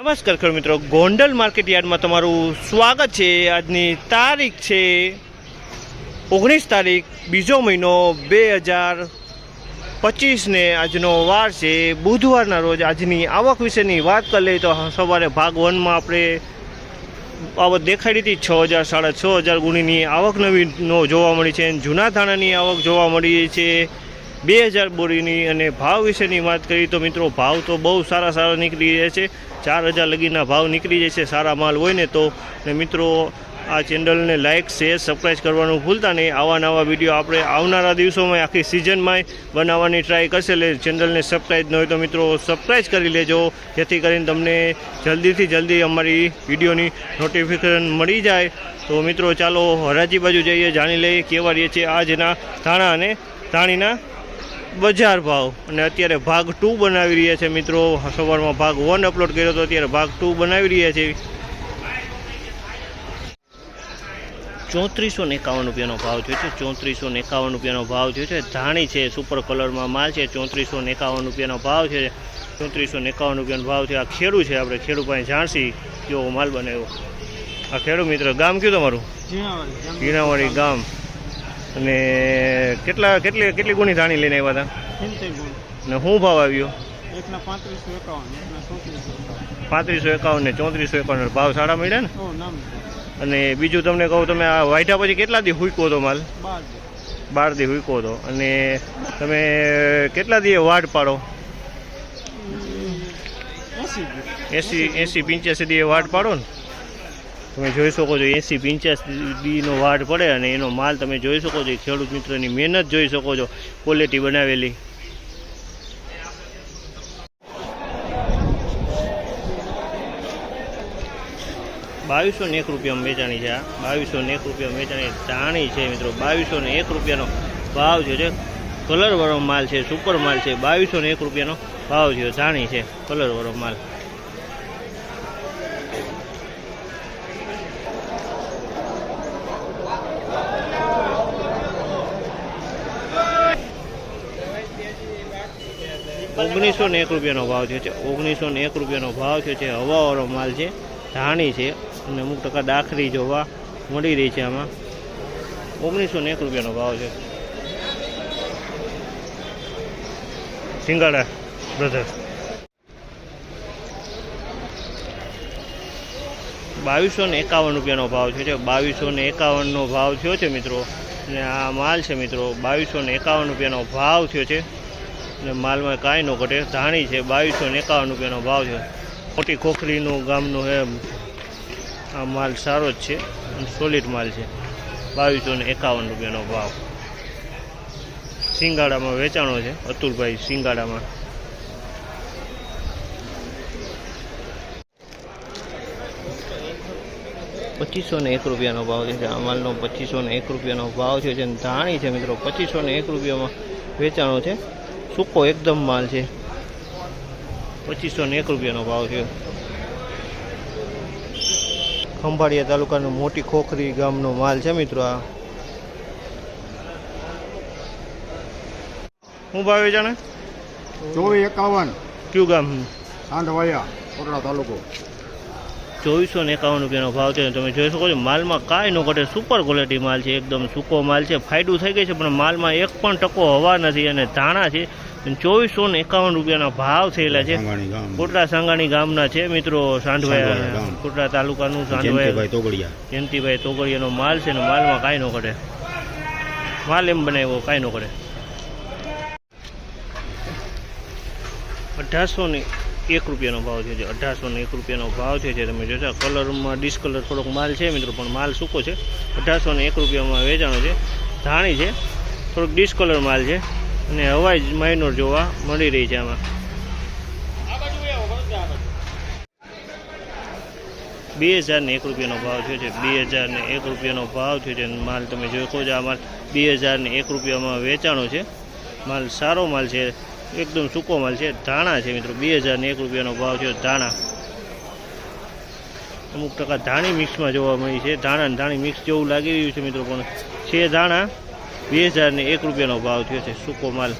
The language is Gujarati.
નમસ્કાર ખેડૂત મિત્રો. ગોંડલ માર્કેટ યાર્ડમાં તમારું સ્વાગત છે. આજની તારીખ છે ઓગણીસ તારીખ, બીજો મહિનો બે હજાર પચીસને આજનો વાર છે. બુધવારના રોજ આજની આવક વિશેની વાત કરી લઈએ તો સવારે ભાગ વનમાં આપણે આવક દેખાડી હતી છ હજાર, સાડા છ હજાર ગુણીની આવક નવીનો જોવા મળી છે. જૂના ધાણાની આવક જોવા મળી છે. બે હજાર બોરીની અને ભાવ વિશેની વાત કરીએ તો મિત્રો, ભાવ તો બહુ સારા સારા નીકળી જાય છે. ચાર હજાર લગીના ભાવ નીકળી જાય છે, સારા માલ હોય ને તો. ને મિત્રો, આ ચેનલને લાઇક શેર સબસ્ક્રાઈબ કરવાનું ભૂલતા નહીં. આવા નવા વીડિયો આપણે આવનારા દિવસોમાં, આખી સિઝનમાં બનાવવાની ટ્રાય કરશે. એટલે ચેનલને સબસ્ક્રાઈબ ન હોય તો મિત્રો સબસ્ક્રાઈબ કરી લેજો. જેથી કરીને તમને જલ્દીથી જલ્દી અમારી વિડીયોની નોટિફિકેશન મળી જાય. તો મિત્રો, ચાલો હરાજી બાજુ જઈએ, જાણી લઈએ કેવા રહે છે આજના ધાણા અને ધાણીના બજાર ભાવ. અને અત્યારે ભાગ ટુ બનાવી રહ્યા છે મિત્રો. સવારમાં ભાગ વન અપલોડ કર્યો હતો અત્યારે ભાગ ટુ બનાવી રહ્યા છે. ચોત્રીસો ને એકાવન રૂપિયાનો ભાવ થયો છે. ચોત્રીસો ને એકાવન રૂપિયાનો ભાવ થયો છે. ધાણી છે સુપર કલરમાં માલ છે. ચોત્રીસો ને એકાવન રૂપિયાનો ભાવ છે. ચોત્રીસો ને એકાવન રૂપિયાનો ભાવ છે. આ ખેડૂ છે આપણે. ખેડૂ પાસે જાણસી કેવો માલ બનાવ્યો. આ ખેડૂ મિત્ર ગામ કયું તમારું? હીરાવાડી ગામ. અને કેટલા કેટલી કેટલી ગુણી ધાણી લઈને આવ્યા હતા? ને શું ભાવ આવ્યો? પાંત્રીસો એકાવન ને ચોત્રીસો એકાવન ભાવ સારા મળ્યા ને? અને બીજું તમને કહું, તમે આ વાયઠા પછી કેટલા દી હુઈકો હતો માલ? બાર દી હુઈકો હતો. અને તમે કેટલા દી વાટ પાડો? એસી એસી પંચ્યાસી દી વાટ પાડો ને? તમે જોઈ શકો છો, એસી પિંચ્યાસી વાડ પડે અને એનો માલ તમે જોઈ શકો છો ખેડૂત મિત્રની મહેનત જોઈ શકો છો ક્વોલિટી બનાવેલી. બાવીસો ને એક રૂપિયામાં વેચાણી છે આ. બાવીસો ને એક રૂપિયામાં વેચાણી. જાણી છે મિત્રો બાવીસો ને એક રૂપિયાનો ભાવ છે કલરવાળો માલ છે સુપર માલ છે બાવીસો ને એક રૂપિયાનો ભાવ છે જાણી છે, કલરવાળો માલ. ઓગણીસો ને એક રૂપિયાનો ભાવ થયો છે. ઓગણીસો ને એક રૂપિયાનો ભાવ થયો છે. હવાવાળો માલ છે. ધાણી છે. અને અમુક ટકા દાખરી જોવા મળી રહી છે આમાં. ઓગણીસો ને એક રૂપિયાનો ભાવ છે. સિંગાડા બ્રધર બાવીસો ને એકાવન રૂપિયાનો ભાવ થયો છે. બાવીસો ને એકાવનનો ભાવ થયો છે મિત્રો. અને આ માલ છે મિત્રો. બાવીસો ને એકાવન રૂપિયાનો ભાવ થયો છે. અને માલમાં કાંઈ ન ઘટે. ધાણી છે, બાવીસો ને એકાવન રૂપિયાનો ભાવ છે. મોટી ખોખરીનું ગામનું હે આ માલ સારો જ છે અને સોલિડ માલ છે. બાવીસો ને એકાવન રૂપિયાનો ભાવ. સિંગાડામાં વેચાણો છે. અતુલભાઈ સિંગાડામાં. પચીસો ને એક રૂપિયાનો ભાવ છે. આ માલનો પચીસો ને એક રૂપિયાનો ભાવ છે. જે ધાણી છે મિત્રો, પચીસો ને એક રૂપિયામાં વેચાણો છે. સૂકો એકદમ માલ છે. પચીસો ને એક રૂપિયાનો ભાવ છે. ખંભાળિયા તાલુકાનો મોટી ખોખરી ગામનો માલ છે મિત્રો આ. શું ભાવ વેચાણે? ચોવીસ એકાવન. કયું ગામ? આંધવાયા કોટડા તાલુકો. ચોવીસો ને એકાવન રૂપિયાનો ભાવ છે તમે જોઈ શકો છો માલમાં કાંઈ ન ઘટે. સુપર ક્વોલિટી માલ છે એકદમ સૂકો માલ છે. ફાયદું થઈ ગઈ છે પણ માલમાં એક પણ ટકો હવા નથી અને ધાણા છે. ચોવીસો ને એકાવન રૂપિયાના ભાવ થયેલા છે. કોટડા સાંગાણી ગામના છે મિત્રો સાંઢવાયા કોટડા તાલુકાનું સાંઢવાયા. જયંતિભાઈ તોગડિયાનો માલ છે ને માલમાં કાંઈ ન ઘટે. માલ એમ બનાવ્યો કાંઈ ન ઘટે. અઢારસો ને એક રૂપિયાનો ભાવ છે, જે અઢારસો ને એક રૂપિયાનો ભાવ છે, જે તમે જોશો કલરમાં ડિસ્કલર થોડોક માલ છે મિત્રો, પણ માલ સૂકો છે. અઢારસો ને એક રૂપિયામાં વેચાણો છે. ધાણી છે, થોડોક ડિસ્કલર માલ છે, અને હવાઈ માઇનોર જોવા મળી રહી છે આમાં. બે હજાર ને એક રૂપિયાનો ભાવ થયો છે, બે હજાર ને એક રૂપિયાનો ભાવ થયો છે માલ તમે શકો છો, આ માલ બે હજાર ને એક રૂપિયામાં વેચાણો છે. માલ સારો માલ છે. એકદમ સૂકો માલ છે. ધાણા છે મિત્રો. બે હજાર ને એક રૂપિયાનો ભાવ છે ધાણા. અમુક ટકા ધાણી મિક્સમાં જોવા મળી છે. ધાણા અને ધાણી મિક્સ જેવું લાગી રહ્યું છે મિત્રો, પણ છે ધાણા. બે હજારને એક રૂપિયાનો ભાવ થયો છે સૂકો માલ.